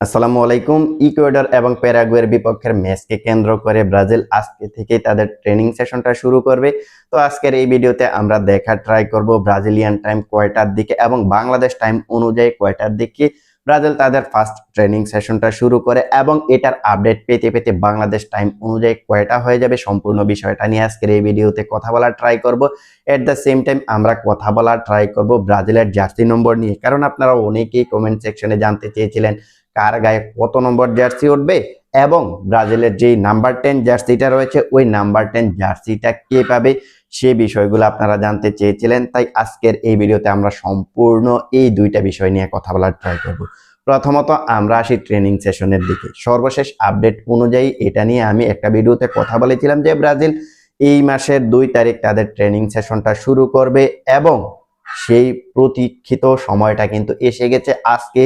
আসসালামু আলাইকুম। ইকুয়েডর এবং প্যারাগুয়ের বিপক্ষের ম্যাচকে কেন্দ্র করে ব্রাজিল আজকে থেকে তাদের ট্রেনিং সেশনটা শুরু করবে। তো আজকের এই ভিডিওতে আমরা দেখা ট্রাই করব ব্রাজিলিয়ান টাইম কয়টার দিকে এবং বাংলাদেশ টাইম অনুযায়ী কয়টার দিকে ব্রাজিল তাদের ফার্স্ট ট্রেনিং সেশনটা শুরু করে এবং এটার আপডেট পেতে পেতে বাংলাদেশ টাইম অনুযায়ী কয়টা হয়ে যাবে। সম্পূর্ণ বিষয়টা নিয়ে আজকের এই ভিডিওতে কথা বলার ট্রাই করব। এট দ্য সেম টাইম আমরা কথা বলার ট্রাই করব ব্রাজিলের জার্সি নম্বর নিয়ে। কারণ আপনারা অনেকেই কমেন্ট সেকশনে জানতে চেয়েছিলেন কার গায়ে কত নম্বর জার্সি উঠবে এবং ব্রাজিলের যে নাম্বার টেন জার্সিটা রয়েছে, ওই নাম্বার টেন জার্সিটা কে পাবে সে বিষয়গুলো আপনারা জানতে চেয়েছিলেন। তাই আজকের এই ভিডিওতে আমরা সম্পূর্ণ এই দুইটা বিষয় নিয়ে কথা বলার ট্রাই করব। প্রথমত আমরা আসি ট্রেনিং সেশনের দিকে। সর্বশেষ আপডেট অনুযায়ী এটা নিয়ে আমি একটা ভিডিওতে কথা বলেছিলাম যে ব্রাজিল এই মাসের দুই তারিখ তাদের ট্রেনিং সেশনটা শুরু করবে এবং সেই প্রতীক্ষিত সময়টা কিন্তু এসে গেছে। আজকে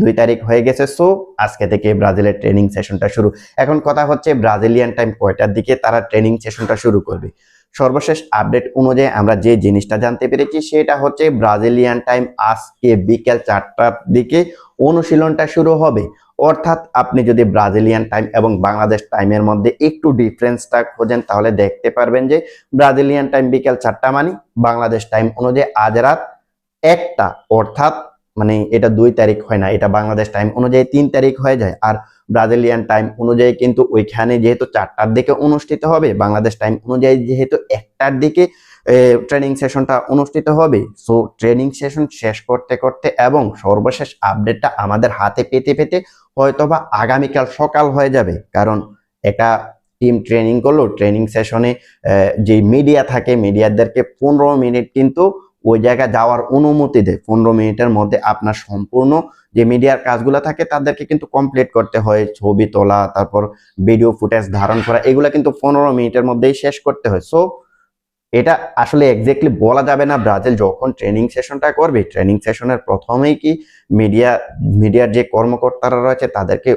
দুই তারিখ হয়ে গেছে, সো আজকে থেকে ব্রাজিলের ট্রেনিং সেশনটা শুরু। এখন কথা হচ্ছে ব্রাজিলিয়ান টাইম কয়টার দিকে তারা ট্রেনিং সেশনটা শুরু করবে। সর্বশেষ আপডেট অনুযায়ী আমরা যে জিনিসটা জানতে পেরেছি সেটা হচ্ছে ব্রাজিলিয়ান টাইম আজকে বিকেল চারটার দিকে অনুশীলনটা শুরু হবে। অর্থাৎ আপনি যদি ব্রাজিলিয়ান টাইম এবং বাংলাদেশ টাইমের মধ্যে একটু ডিফারেন্সটা খোঁজেন, তাহলে দেখতে পারবেন যে ব্রাজিলিয়ান টাইম বিকেল চারটা মানে বাংলাদেশ টাইম অনুযায়ী আজ রাত একটা, অর্থাৎ মানে এটা দুই তারিখ হয় না, এটা বাংলাদেশ টাইম অনুযায়ী তিন তারিখ হয়ে যায় আর ব্রাজিলিয়ান টাইম অনুযায়ী কিন্তু ওইখানে যেহেতু চারটার দিকে অনুষ্ঠিত হবে, বাংলাদেশ টাইম অনুযায়ী যেহেতু একটার দিকে ট্রেনিং সেশনটা অনুষ্ঠিত হবে। সো ট্রেনিং সেশন শেষ করতে করতে এবং সর্বশেষ আপডেটটা আমাদের হাতে পেতে পেতে হয়তোবা আগামীকাল সকাল হয়ে যাবে। কারণ এটা টিম ট্রেনিং করল ট্রেনিং সেশনে যে মিডিয়া থাকে মিডিয়াদেরকে পনেরো মিনিট কিন্তু ওই জায়গায় যাওয়ার অনুমতি দেয়। পনেরো মিনিটের মধ্যে আপনার সম্পূর্ণ যে মিডিয়ার কাজগুলো থাকে, তাদেরকে কিন্তু কমপ্লিট করতে হয়। ছবি তোলা, তারপর ভিডিও ফুটেজ ধারণ করা, এগুলো কিন্তু পনেরো মিনিটের মধ্যেই শেষ করতে হয়। সো এটা আসলে এক্স্যাক্টলি বলা যাবে না ব্রাজিল যখন ট্রেনিং সেশনটা করবে। ট্রেনিং সেশনের প্রথমেই কি মিডিয়া মিডিয়ার যে কর্মকর্তারা রয়েছে, তাদেরকে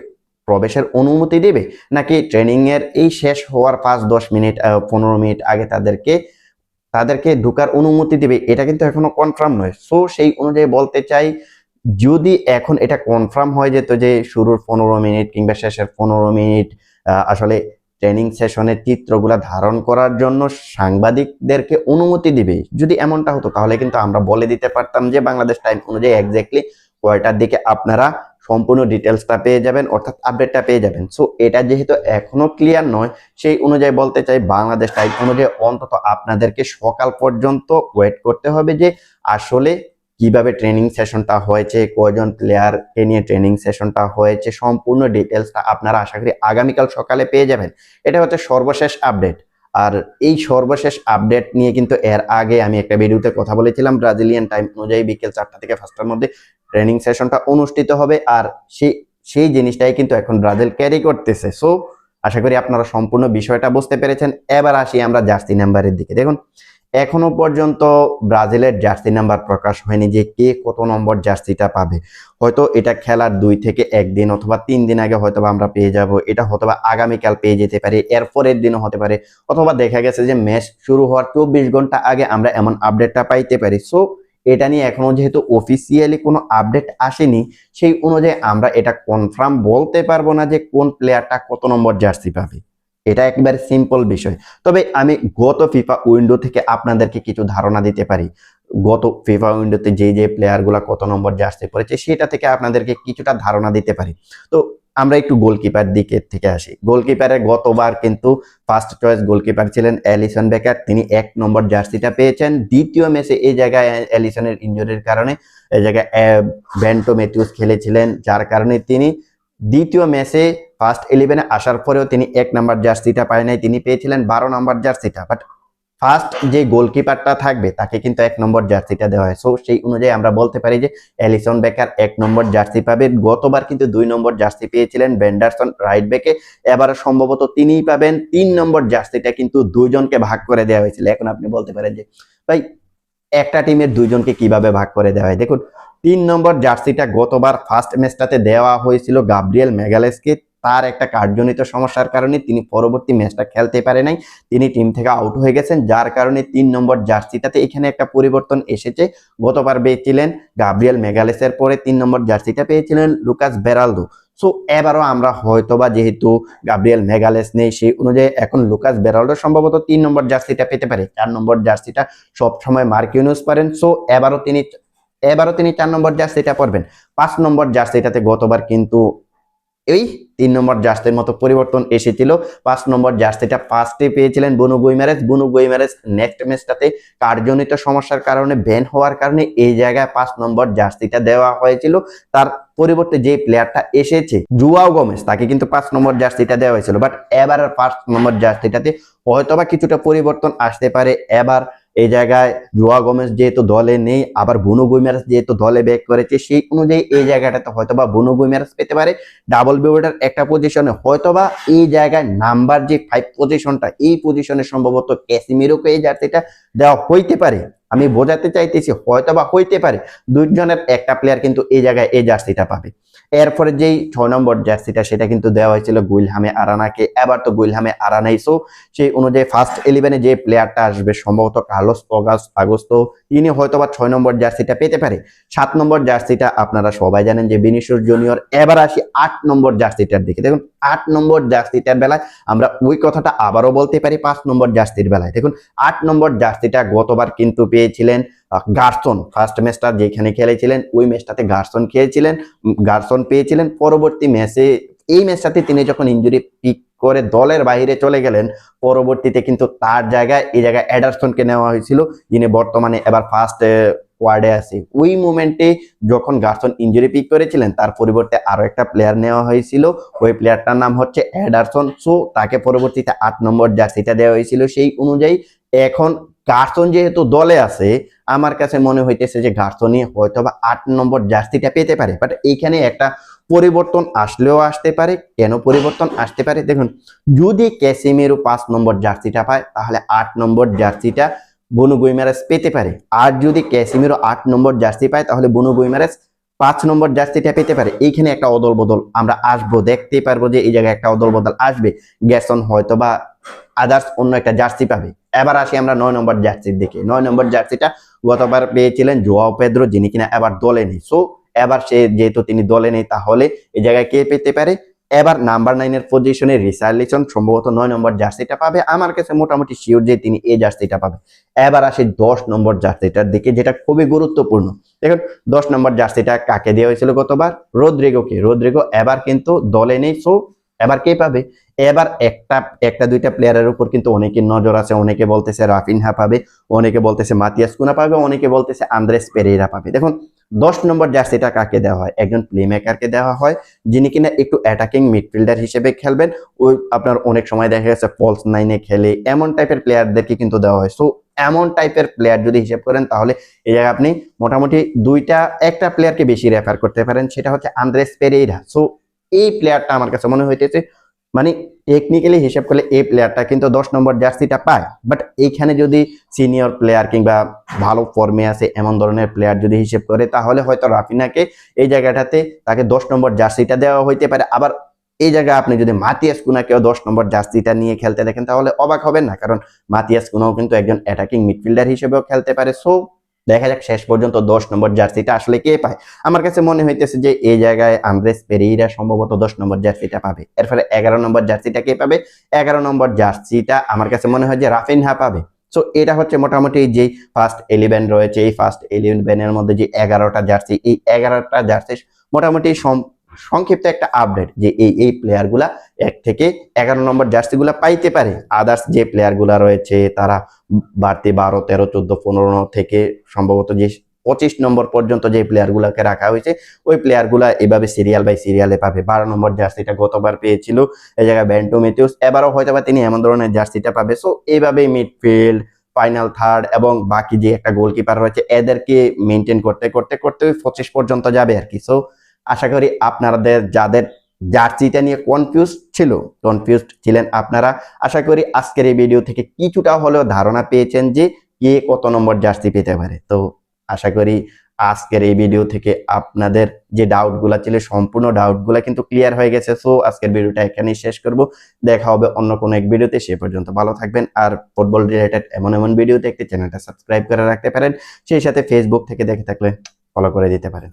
প্রবেশের অনুমতি দেবে? নাকি ট্রেনিং এর এই শেষ হওয়ার পাঁচ দশ মিনিট পনেরো মিনিট আগে তাদেরকে তাদেরকে ঢুকার অনুমতি দেবে, এটা কিন্তু এখনও কনফার্ম নয়। সো সেই অনুযায়ী বলতে চাই, যদি এখন এটা কনফার্ম হয়ে যেত যে শুরুর পনেরো মিনিট কিংবা শেষের পনেরো মিনিট আসলে ট্রেনিং সেশনের চিত্রগুলা ধারণ করার জন্য সাংবাদিকদেরকে অনুমতি দিবে, যদি এমনটা হতো, তাহলে কিন্তু আমরা বলে দিতে পারতাম যে বাংলাদেশ টাইম অনুযায়ী এক্স্যাক্টলি কয়টার দিকে আপনারা সম্পূর্ণ ডিটেলসটা পেয়ে যাবেন, অর্থাৎ আপডেটটা পেয়ে যাবেন। সো এটা যেহেতু এখনও ক্লিয়ার নয়, সেই অনুযায়ী বলতে চাই বাংলাদেশ টাইম অনুযায়ী অন্তত আপনাদেরকে সকাল পর্যন্ত ওয়েট করতে হবে যে আসলে কীভাবে ট্রেনিং সেশনটা হয়েছে, কয়জন প্লেয়ারকে নিয়ে ট্রেনিং সেশনটা হয়েছে, সম্পূর্ণ ডিটেলসটা আপনারা আশা করি আগামীকাল সকালে পেয়ে যাবেন। এটা হচ্ছে সর্বশেষ আপডেট আর এই সর্বশেষ আপডেট নিয়ে কিন্তু এর আগে আমি একটা ভিডিওতে কথা বলেছিলাম ব্রাজিলিয়ান টাইম অনুযায়ী বিকেল চারটা থেকে পাঁচটার মধ্যে। ট্রেনিং সেশনটা অনুষ্ঠিত হবে আর সেই সেই জিনিসটাই কিন্তু এখন ব্রাজিল ক্যারি করতেছে। সো আশা করি আপনারা সম্পূর্ণ বিষয়টা বুঝতে পেরেছেন। এবার আসি আমরা জার্সি নাম্বারের দিকে। দেখুন, এখনও পর্যন্ত ব্রাজিলের জার্সি নাম্বার প্রকাশ হয়নি যে কে কত নম্বর জার্সিটা পাবে। হয়তো এটা খেলার দুই থেকে একদিন অথবা তিন দিন আগে হয়তো আমরা পেয়ে যাব। এটা হয়তোবা আগামীকাল পেয়ে যেতে পারে, এর পরের দিনও হতে পারে। অথবা দেখা গেছে যে ম্যাচ শুরু হওয়ার চব্বিশ ঘণ্টা আগে আমরা এমন আপডেটটা পাইতে পারি। সো এটা নিয়ে এখনও যেহেতু অফিসিয়ালি কোনো আপডেট আসেনি, সেই অনুযায়ী আমরা এটা কনফার্ম বলতে পারব না যে কোন প্লেয়ারটা কত নম্বর জার্সি পাবে। এটা একেবারে সিম্পল বিষয়। তবে আমি গত ফিফা উইন্ডো থেকে আপনাদেরকে কিছু ধারণা দিতে পারি। গত ফিফা উইন্ডোতে যে যে প্লেয়ারগুলো কত নম্বর জার্সি পড়েছে সেটা থেকে আপনাদেরকে কিছুটা ধারণা দিতে পারি। তো আমরা একটু গোলকিপার দিকে থেকে আসি। গোলকিপারে গতবার কিন্তু ফার্স্ট চয়েস গোলকিপার ছিলেন অ্যালিসন বেকার। তিনি এক নম্বর জার্সিটা পেয়েছেন। দ্বিতীয় ম্যাচে এই জায়গায় অ্যালিসনের ইঞ্জুরির কারণে এই জায়গায় ব্যান্টো মেথিউস খেলেছিলেন, যার কারণে তিনি দ্বিতীয় ম্যাচে ফার্স্ট ইলেভেনে আসার পরেও তিনি এক নম্বর জার্সিটা পায় নাই। তিনি পেয়েছিলেন বারো নম্বর জার্সিটা। বাট ফার্স্ট যে গোলকিপারটা থাকবে, তাকে কিন্তু এক নম্বর জার্সিটা দেওয়া হয়। সো সেই অনুযায়ী আমরা বলতে পারি যে অ্যালিসন বেকার এক নম্বর জার্সি পাবে। গতবার কিন্তু দুই নম্বর জার্সি পেয়েছিলেন বেন্ডারসন রাইট ব্যাকে এবার সম্ভবত তিনিই পাবেন। তিন নম্বর জার্সিটা কিন্তু দুইজনকে ভাগ করে দেওয়া হয়েছিল। এখন আপনি বলতে পারেন যে, ভাই, একটা টিমের দুইজনকে কীভাবে ভাগ করে দেওয়া হয়? দেখুন, তিন নম্বর জার্সিটা গতবার ফার্স্ট ম্যাচটাতে দেওয়া হয়েছিল গাব্রিয়েল মেগালেসকে তার একটা কার্যজনিত সমস্যার কারণে তিনি পরবর্তী ম্যাচটা খেলতে পারে নাই। তিনি টিম থেকে আউট হয়ে গেছেন, যার কারণে তিন নম্বর জার্সিটাতে এখানে একটা পরিবর্তন এসেছে। গতবার পেয়েছিলেন গাব্রিয়েল মেগালেসের পরে তিন নম্বর জার্সিটা পেয়েছিলেন লুকাস বেরালদো। সো এবারও আমরা হয়তোবা যেহেতু গাব্রিয়েল মেগালেস নেই, সেই অনুযায়ী এখন লুকাস বেরাল্ডো সম্ভবত তিন নম্বর জার্সিটা পেতে পারে। চার নম্বর জার্সিটা সবসময় মার্কিউনুস পারেন। সো এবারও তিনি এবারও তিনি চার নম্বর জার্সিটা পরবেন। পাঁচ নম্বর জার্সিটাতে গতবার কিন্তু এই তিন নম্বর জার্সির মতো পরিবর্তন এসেছিল। পাঁচ নম্বর জার্সিটা ফার্স্টে পেয়েছিলেন বুনু গুইমারেস বুনু গুইমারেস নেক্সট ম্যাচটাতে কার্যজনিত সমস্যার কারণে ব্যান হওয়ার কারণে এই জায়গায় পাঁচ নম্বর জার্সিটা দেওয়া হয়েছিল। তার পরিবর্তে যে প্লেয়ারটা এসেছে, জুয়াও গমেজ, তাকে কিন্তু পাঁচ নম্বর জার্সিটা দেওয়া হয়েছিল। বাট এবার পাঁচ নম্বর জার্সিটাতে হয়তোবা কিছুটা পরিবর্তন আসতে পারে। এবার এই জায়গায় জুয়া গোমেজ যেহেতু দলে নেই, আবার বুনু গুইমারাস যেহেতু দলে ব্যাক করেছে, সেই অনুযায়ী এই জায়গাটাতে হয়তো হয়তোবা বুনু গুইমারাস পেতে পারে। ডাবল বিউটার একটা পজিশনে হয়তোবা এই জায়গায় নাম্বার যে ফাইভ পজিশনটা এই পজিশনে সম্ভবত ক্যাসিমিরোকে এই জার্সিটা দেওয়া হইতে পারে। আমি বোঝাতে চাইতেছি, হয়তোবা হইতে পারে, দুইজনের একটা প্লেয়ার কিন্তু এই জায়গায় এই জার্সিটা পাবে। এরপরে যেই ছয় নম্বর জার্সিটা, সেটা কিন্তু দেওয়া হয়েছিল গুইলহামে আরানাকে। এবার তো গুইলহামে আরানাই সো সেই অনুযায়ী ফার্স্ট ইলেভেনে যে প্লেয়ারটা আসবে, সম্ভবত কার্লোস অগাস্ট আগস্ট তিনি হয়তোবা ছয় নম্বর জার্সিটা পেতে পারে। সাত নম্বর জার্সিটা আপনারা সবাই জানেন যে বিনিশুর জুনিয়র। এবার আসি আট নম্বর জার্সিটার দিকে। দেখুন, আট নম্বর জার্সিটার বেলায় আমরা ওই কথাটা আবারও বলতে পারি, পাঁচ নম্বর জার্সির বেলায়। দেখুন, আট নম্বর জার্সিটা গতবার কিন্তু পেয়েছিলেন গার্সন ফার্স্ট ম্যাচটা যেখানে খেলেছিলেন, ওই ম্যাচটাতে গার্সন খেয়েছিলেন গার্সন পেয়েছিলেন। পরবর্তী ম্যাচে এই ম্যাচটাতে তিনি যখন ইঞ্জুরি পিক করে দলের বাইরে চলে গেলেন, পরবর্তীতে কিন্তু তার জায়গায়, এই জায়গায় অ্যাডারসনকে নেওয়া হয়েছিল, যিনি বর্তমানে এবার ফার্স্ট ওয়ার্ডে আছে। ওই মোমেন্টে যখন গার্সন ইঞ্জুরি পিক করেছিলেন, তার পরিবর্তে আরও একটা প্লেয়ার নেওয়া হয়েছিল। ওই প্লেয়ারটার নাম হচ্ছে অ্যাডারসন সো তাকে পরবর্তীতে আট নম্বর জার্সিটা দেওয়া হয়েছিল সেই অনুযায়ী। এখন গার্সন যেহেতু দলে আছে, আমার কাছে মনে হইতেছে যে গার্সনই হয়তো বা আট নম্বর জার্সিটা পেতে পারে। বাট এইখানে একটা পরিবর্তন আসলেও আসতে পারে। কেন পরিবর্তন আসতে পারে? দেখুন, যদি ক্যাসিমেরও পাঁচ নম্বর জার্সিটা পায়, তাহলে আট নম্বর জার্সিটা বনু গুইমারেস পেতে পারে। আর যদি ক্যাসিমেরও আট নম্বর জার্সি পায়, তাহলে বনু গুইমারেস পাঁচ নম্বর জার্সিটা পেতে পারে। এইখানে একটা অদল বদল আমরা আসব, দেখতে পারব যে এই জায়গায় একটা অদল বদল আসবে। গ্যাসন হয়তো বা আদার্স অন্য একটা জার্সি পাবে। এবার আসি আমরা নয় নম্বর জার্সির দিকে। নয় নম্বর জার্সিটা গতবার পেয়েছিলেন জোয়াও পেদ্রো, যিনি কিনা এবার দলে নেই। সো এবার সে যেহেতু তিনি দলে নেই, তাহলে এই জায়গায় কে পেতে পারে? এবার নাম্বার নাইনের পজিশনে রিসার্লিসন সম্ভবত নয় নম্বর জার্সিটা পাবে। আমার কাছে মোটামুটি শিওর যে তিনি এই জার্সিটা পাবে। এবার আসে দশ নম্বর জার্সিটার দিকে, যেটা খুবই গুরুত্বপূর্ণ। দেখুন, দশ নম্বর জার্সিটা কাকে দেওয়া হয়েছিল গতবার? রোদ্রিগোকে। রোদ্রিগো এবার কিন্তু দলে নেই। সো এবার কে পাবে? এবার একটা একটা দুইটা প্লেয়ারের উপর কিন্তু অনেকের নজর আছে, অনেকে বলতেছে রাফিনহা পাবে, অনেকে বলতেছে মাতিয়াস কুনা পাবে, অনেকে বলতেছে আন্দ্রেস পেরেইরা পাবে। দেখুন, দশ নম্বর জার্সিটা কাকে দেওয়া হয়? একজন প্লে মেকারকে দেওয়া হয়, যিনি কিনা একটু অ্যাটাকিং মিডফিল্ডার হিসেবে খেলবেন। ওই আপনার অনেক সময় দেখা গেছে ফলস নাইনে খেলে, এমন টাইপের প্লেয়ারদেরকে কিন্তু দেওয়া হয়। সো এমন টাইপের প্লেয়ার যদি হিসেব করেন, তাহলে এই জায়গায় আপনি মোটামুটি দুইটা, একটা প্লেয়ারকে বেশি রেফার করতে পারেন, সেটা হচ্ছে আন্দ্রেস পেরেইরা। সো এই প্লেয়ারটা আমার কাছে মনে হইতেছে মানে টেকনিক্যালি হিসাব করলে এই প্লেয়ারটা কিন্তু দশ নম্বর জার্সিটা পায়। বাট এইখানে যদি সিনিয়র প্লেয়ার কিংবা ভালো ফর্মে আছে, এমন ধরনের প্লেয়ার যদি হিসেব করে, তাহলে হয়তো রাফিনাকে এই জায়গাটাতে তাকে দশ নম্বর জার্সিটা দেওয়া হইতে পারে। আবার এই জায়গায় আপনি যদি মাতিয়াস কুনাকেও দশ নম্বর জার্সিটা নিয়ে খেলতে দেখেন, তাহলে অবাক হবেন না। কারণ মাতিয়াস কুনাও কিন্তু একজন অ্যাটাকিং মিডফিল্ডার হিসেবেও খেলতে পারে। সো দেখা যাক শেষ পর্যন্ত দশ নম্বর জার্সিটা আসলে কে পায়। আমার কাছে মনে হইতেছে যে এই জায়গায় আন্দ্রেস পেরিরা সম্ভবত দশ নম্বর জার্সিটা পাবে। এর ফলে এগারো নম্বর জার্সিটা কে পাবে? এগারো নম্বর জার্সিটা আমার কাছে মনে হয় যে রাফিনহা পাবে। সো এটা হচ্ছে মোটামুটি যেই ফার্স্ট ইলেভেন রয়েছে, এই ফার্স্ট ইলেভেনের মধ্যে যে এগারোটা জার্সি, এই এগারোটা জার্সি মোটামুটি সংক্ষিপ্ত একটা আপডেট যে এই এই প্লেয়ারগুলা এক থেকে এগারো নম্বর জার্সিগুলা পাইতে পারে। আদার্স যে প্লেয়ারগুলা রয়েছে, তারা বাড়তি বারো, তেরো, চোদ্দ, পনেরো থেকে সম্ভবত যে পঁচিশ নম্বর পর্যন্ত যে প্লেয়ারগুলোকে রাখা হয়েছে, ওই প্লেয়ারগুলা এভাবে সিরিয়াল বাই সিরিয়ালে পাবে। বারো নম্বর জার্সিটা গতবার পেয়েছিল এই জায়গায় ব্যান্টো মেথিউস এবারও হয়তো বা তিনি এমন ধরনের জার্সিটা পাবে। সো এইভাবে মিডফিল্ড ফাইনাল থার্ড এবং বাকি যে একটা গোলকিপার রয়েছে, এদেরকে মেনটেন করতে করতে করতে ওই পঁচিশ পর্যন্ত যাবে আর কি। সো আশা করি আপনাদের যাদের জার্সিটা নিয়ে কনফিউজ ছিল কনফিউজড ছিলেন আপনারা, আশা করি আজকের এই ভিডিও থেকে কিছুটা হলেও ধারণা পেয়েছেন যে কে কত নম্বর জার্সি পেতে পারে। তো আশা করি আজকের এই ভিডিও থেকে আপনাদের যে ডাউটগুলো ছিল, সম্পূর্ণ ডাউটগুলো কিন্তু ক্লিয়ার হয়ে গেছে। সো আজকের ভিডিওটা এখানেই শেষ করব। দেখা হবে অন্য কোনো এক ভিডিওতে সে পর্যন্ত ভালো থাকবেন। আর ফুটবল রিলেটেড এমন এমন ভিডিও দেখতে, চ্যানেলটা সাবস্ক্রাইব করে রাখতে পারেন। সেই সাথে ফেসবুক থেকে দেখে থাকলে ফলো করে দিতে পারেন।